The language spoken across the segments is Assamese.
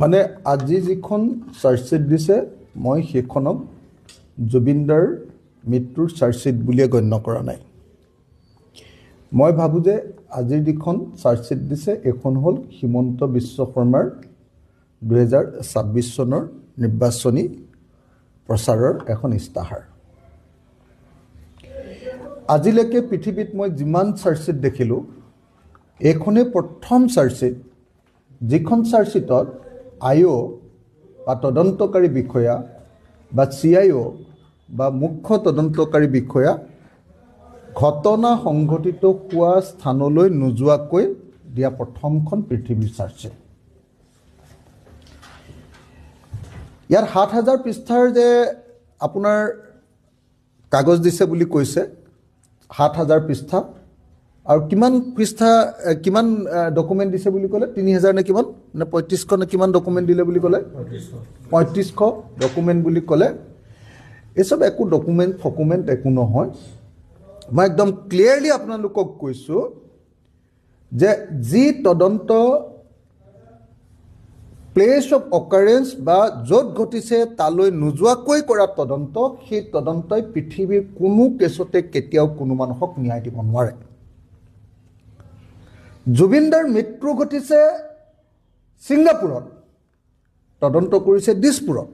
মানে আজি যিখন চাৰ্জশ্বিট দিছে মই সেইখনক জুবিনদাৰ মৃত্যুৰ চাৰ্জশ্বিট বুলিয়ে গণ্য কৰা নাই। মই ভাবোঁ যে আজিৰ যিখন চাৰ্জশ্বিট দিছে এইখন হ'ল হিমন্ত বিশ্ব শৰ্মাৰ দুহেজাৰ ছাব্বিছ চনৰ নিৰ্বাচনী প্ৰচাৰৰ এখন ইস্তাহাৰ। আজিলৈকে পৃথিৱীত মই যিমান চাৰ্জশ্বিট দেখিলোঁ এইখনেই প্ৰথম চাৰ্জশ্বিট যিখন চাৰ্জশ্বিটত অ' বা তদন্তকাৰী বিষয়া বা চি আই অ' বা মুখ্য তদন্তকাৰী বিষয়া ঘটনা সংঘটিত হোৱা স্থানলৈ নোযোৱাকৈ দিয়া প্ৰথমখন পৃথিৱীৰ চাৰ্জশ্বিট ইয়াত সাত হাজাৰ পৃষ্ঠাৰ যে আপোনাৰ কাগজ দিছে বুলি কৈছে সাত হাজাৰ পৃষ্ঠা। আৰু কিমান পৃষ্ঠা কিমান ডকুমেণ্ট দিছে বুলি ক'লে? তিনি হাজাৰ নে কিমান? নে পঁয়ত্ৰিছশ নে কিমান ডকুমেণ্ট দিলে বুলি ক'লে? পঁয়ত্ৰিছশ ডকুমেণ্ট বুলি ক'লে। এই চব একো ডকুমেণ্ট ফকুমেণ্ট একো নহয়। মই একদম ক্লিয়াৰলি আপোনালোকক কৈছোঁ যে যি তদন্ত প্লেচ অফ অকাৰেঞ্চ বা য'ত ঘটিছে তালৈ নোযোৱাকৈ কৰা তদন্ত সেই তদন্তই পৃথিৱীৰ কোনো কেছতে কেতিয়াও কোনো মানুহক ন্যায় দিব নোৱাৰে। জুবিনদাৰ মৃত্যু ঘটিছে ছিংগাপুৰত। তদন্ত কৰিছে দিছপুৰত।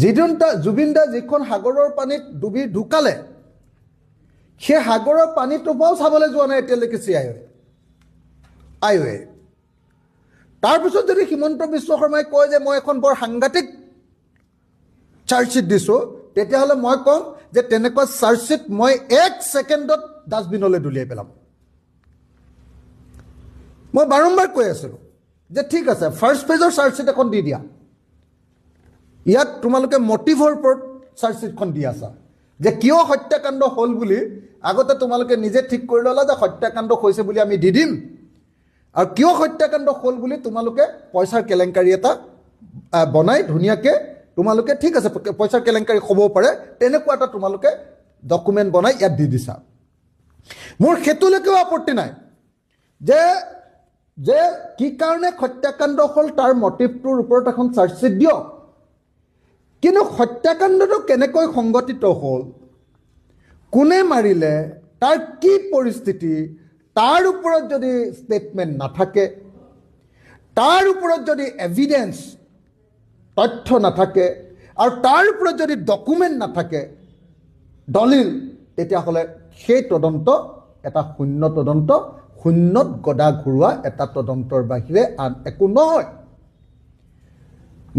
যিদিন তা জুবিনদা যিখন সাগৰৰ পানীত ডুবি ঢুকালে সেই সাগৰৰ পানীটোৰ পৰাও চাবলৈ যোৱা নাই এতিয়ালৈকে চি আই আই অ'য়ে তাৰপিছত যদি হিমন্ত বিশ্ব শৰ্মাই কয় যে মই এখন বৰ সাংঘাতিক চাৰ্জশ্বিট দিছোঁ তেতিয়াহ'লে মই ক'ম যে তেনেকুৱা চাৰ্জশ্বিট মই এক ছেকেণ্ডত ডাষ্টবিনলৈ দলিয়াই পেলাম। মই বাৰম্বাৰ কৈ আছিলোঁ যে ঠিক আছে ফাৰ্ষ্ট পেজৰ চাৰ্জশ্বিট এখন দি দিয়া। ইয়াত তোমালোকে মটিভৰ ওপৰত চাৰ্জশ্বিটখন দি আছা। যে কিয় হত্যাকাণ্ড হ'ল বুলি আগতে তোমালোকে নিজে ঠিক কৰি ল'লা যে হত্যাকাণ্ড হৈছে বুলি আমি দি দিম। আৰু কিয় হত্যাকাণ্ড হ'ল বুলি তোমালোকে পইচাৰ কেলেংকাৰী এটা বনাই ধুনীয়াকৈ তোমালোকে ঠিক আছে পইচাৰ কেলেংকাৰী হ'ব পাৰে তেনেকুৱা এটা তোমালোকে ডকুমেণ্ট বনাই ইয়াত দি দিছা। মোৰ সেইটোলৈকেও আপত্তি নাই যে যে কি কাৰণে হত্যাকাণ্ড হ'ল তাৰ মটিভটোৰ ওপৰত এখন চাৰ্জশ্বিট দিয়ক। কিন্তু হত্যাকাণ্ডটো কেনেকৈ সংগঠিত হ'ল কোনে মাৰিলে তাৰ কি পৰিস্থিতি তাৰ ওপৰত যদি ষ্টেটমেণ্ট নাথাকে তাৰ ওপৰত যদি এভিডেঞ্চ তথ্য নাথাকে আৰু তাৰ ওপৰত যদি ডকুমেণ্ট নাথাকে দলিল তেতিয়াহ'লে সেই তদন্ত এটা শূন্য তদন্ত শূন্যত গদা ঘূৰোৱা এটা তদন্তৰ বাহিৰে আন একো নহয়।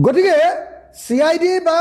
গতিকে চি আই ডি বা